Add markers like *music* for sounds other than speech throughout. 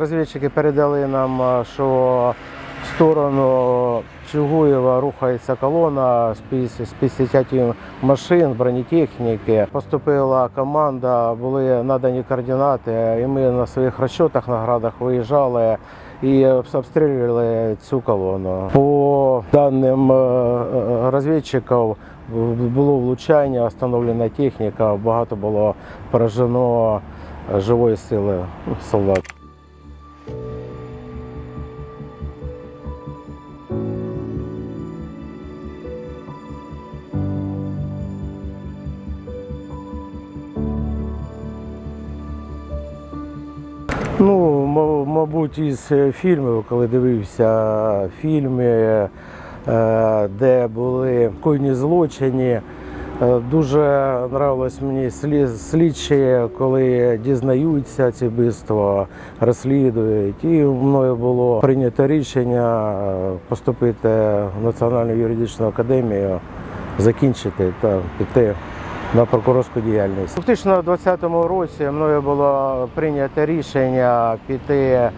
Розвідчики передали нам, що в сторону Чугуєва рухається колона з 50 з 50 машин, бронетехніки. Поступила команда, були надані координати, і ми на своїх розчотах на градах виїжджали і обстрілювали цю колону. По даним е, е, розвідчиків було влучання, встановлена техніка, багато було поражено живої сили солдат. Мабуть, із е, фільмів, коли дивився фільми, е, де були койні злочини. е, Дуже нравилось мені слідчі, коли дізнаються ці вбивства, розслідують. І мною було прийнято рішення поступити в Національну юридичну академію, закінчити та піти на прокурорську діяльність. У 2020 році мною було прийнято рішення піти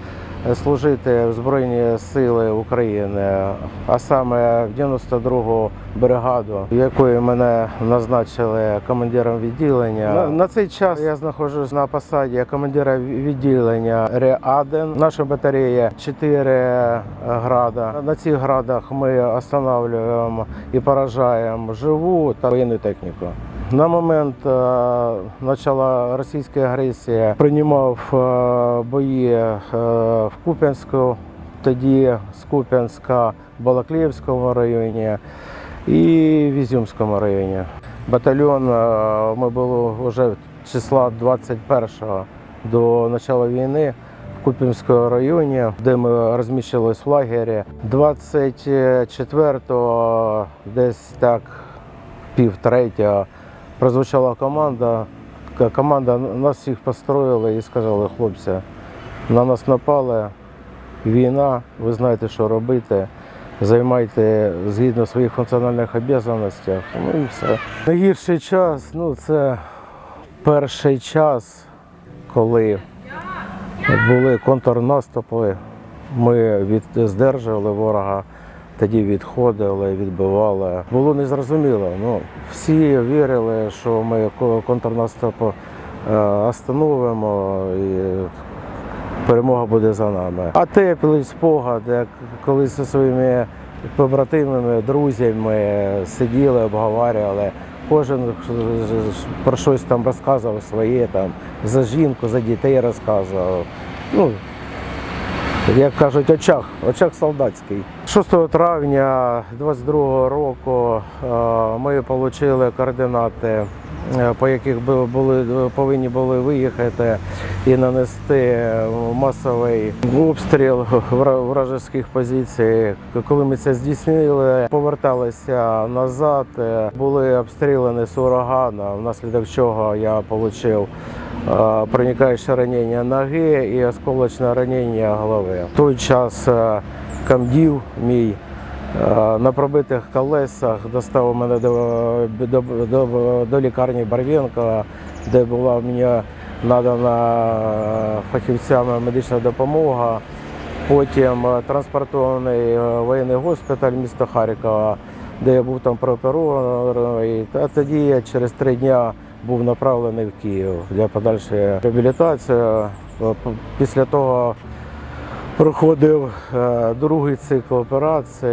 е, служити в Збройні Сили України, а саме в 92-гу бригаду, в якої мене назначили командиром відділення. На, на цей час я знаходжусь на посаді командира відділення Реаден. Наша батарея 4 града. На цих градах ми встановлюємо і поражаємо живу та воєнну техніку. На момент е, почала російської агресії приймав е, бої е, в Куп'янську, тоді з Куп'янська Балакліївському районі і в Ізюмському районі. Батальйон ми були вже числа 21-го до початку війни в Куп'янському районі, де ми розміщились в лагері. 24-го десь так пів третього прозвучала команда. Команда нас всіх построїла і сказали, хлопці, на нас напали, війна, ви знаєте, що робити. Займайте згідно своїх функціональних обов'язків. Ну і все. Найгірший час ну, це перший час, коли були контрнаступи. Ми від, здержували ворога, тоді відходили, відбивали. Було незрозуміло. Ну, всі вірили, що ми ко- контрнаступ е, остановимо і перемога буде за нами. А теплий спогад, як коли зі своїми побратимами, друзями сиділи, обговорювали. Кожен про щось там розказував своє, там, за жінку, за дітей розказував. Ну, як кажуть, очах, очах солдатський. 6 травня 22 року е, ми отримали координати, е, по яких були повинні були виїхати і нанести масовий обстріл вражеських позицій. Коли ми це здійснили, поверталися назад, е, були обстріляні з урагана, внаслідок чого я отримав е, проникаюче ранення ноги і осколочне ранення голови. В той час камдів мій на пробитих колесах доставив мене до, до, до, до лікарні Барвінка, де була мені надана фахівцями медична допомога. Потім транспортований воєнний госпіталь міста Харкова, де я був там прооперований. Та тоді я через три дня був направлений в Київ для подальшої реабілітації. Після того проходив е, другий цикл операції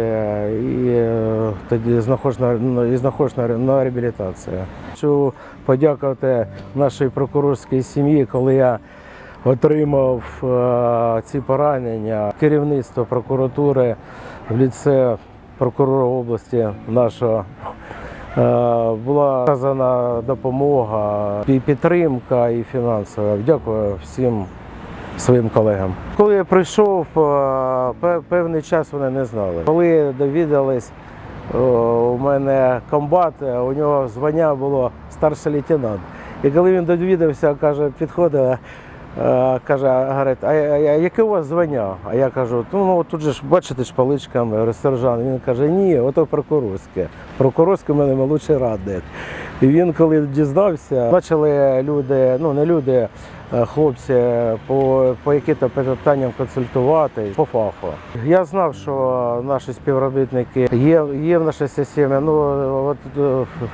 і е, тоді знаходжусь на, ну, реабілітації. Хочу подякувати нашій прокурорській сім'ї, коли я отримав е, ці поранення. Керівництво прокуратури в ліце прокурора області нашого. Е, Була оказана допомога, і підтримка і фінансова. Дякую всім своїм колегам. Коли я прийшов, е, певний час вони не знали. Коли довідались, у мене комбат, е, у нього звання було старший лейтенант. І коли він довідався, каже, підходить, Е, Каже, говорить, а, а, а яке у вас звання? А я кажу, ну, ну тут же ж бачите шпаличками, говорю, сержант. Він каже, ні, ото прокурорське. Прокурорське в мене молодший радник. І він, коли дізнався, почали люди, ну не люди, е, хлопці, по, по яким-то питанням консультувати по фаху. Я знав, що наші співробітники є, є в нашій системі. Ну от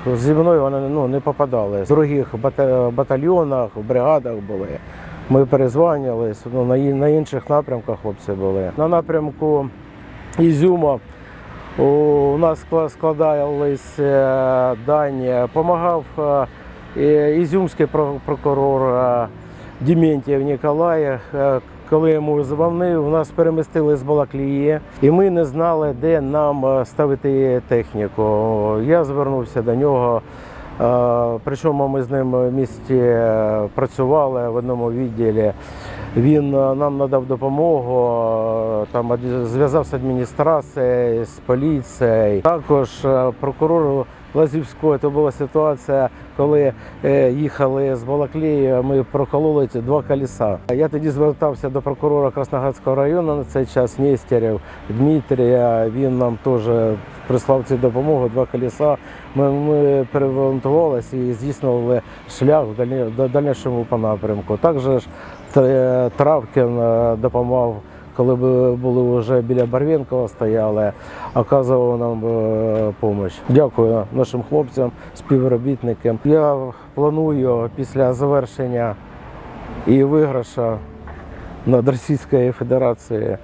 е, зі мною вони ну, не попадали. В других бата- батальйонах, бригадах були. Ми перезванювались, ну, на, інших напрямках хлопці були. На напрямку Ізюма у нас скла- складались е, дані, допомагав е, ізюмський про- прокурор е, Дементьєв Ніколай. Коли йому дзвонив, нас перемістили з Балаклії, і ми не знали, де нам ставити техніку. Я звернувся до нього. Е, Причому ми з ним в місті е, працювали в одному відділі. Він е, нам надав допомогу, там аді- зв'язав з адміністрацією, з поліцією. Також прокурору Лазівського це була ситуація, коли е, їхали з Балаклії, ми прокололи два колеса. Я тоді звертався до прокурора Красноградського району на цей час Нестерів Дмитрія. Він нам теж прислав цю допомогу, два колеса. Ми, ми переволонтувалися і здійснювали шлях в дальні- дальнішому по напрямку. Також Травкін е, допомагав, коли ми були вже біля Барвінкова стояли, оказував нам допомогу. Дякую нашим хлопцям, співробітникам. Я планую після завершення і виграша над Російською Федерацією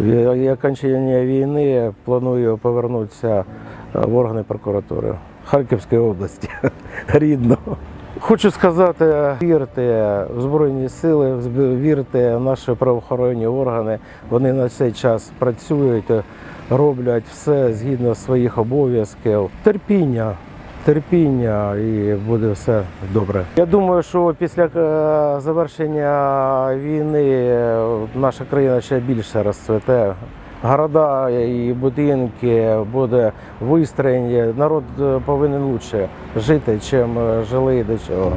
і окончання війни планую повернутися е, в органи прокуратури Харківської області *laughs* рідного. Хочу сказати, вірте в Збройні сили, вірте в наші правоохоронні органи. Вони на цей час працюють, роблять все згідно своїх обов'язків. Терпіння, терпіння і буде все добре. Я думаю, що після е, завершення війни е, наша країна ще більше розцвіте. Города і будинки буде вистроєні. Народ е, повинен лучше жити, чим е, жили до цього.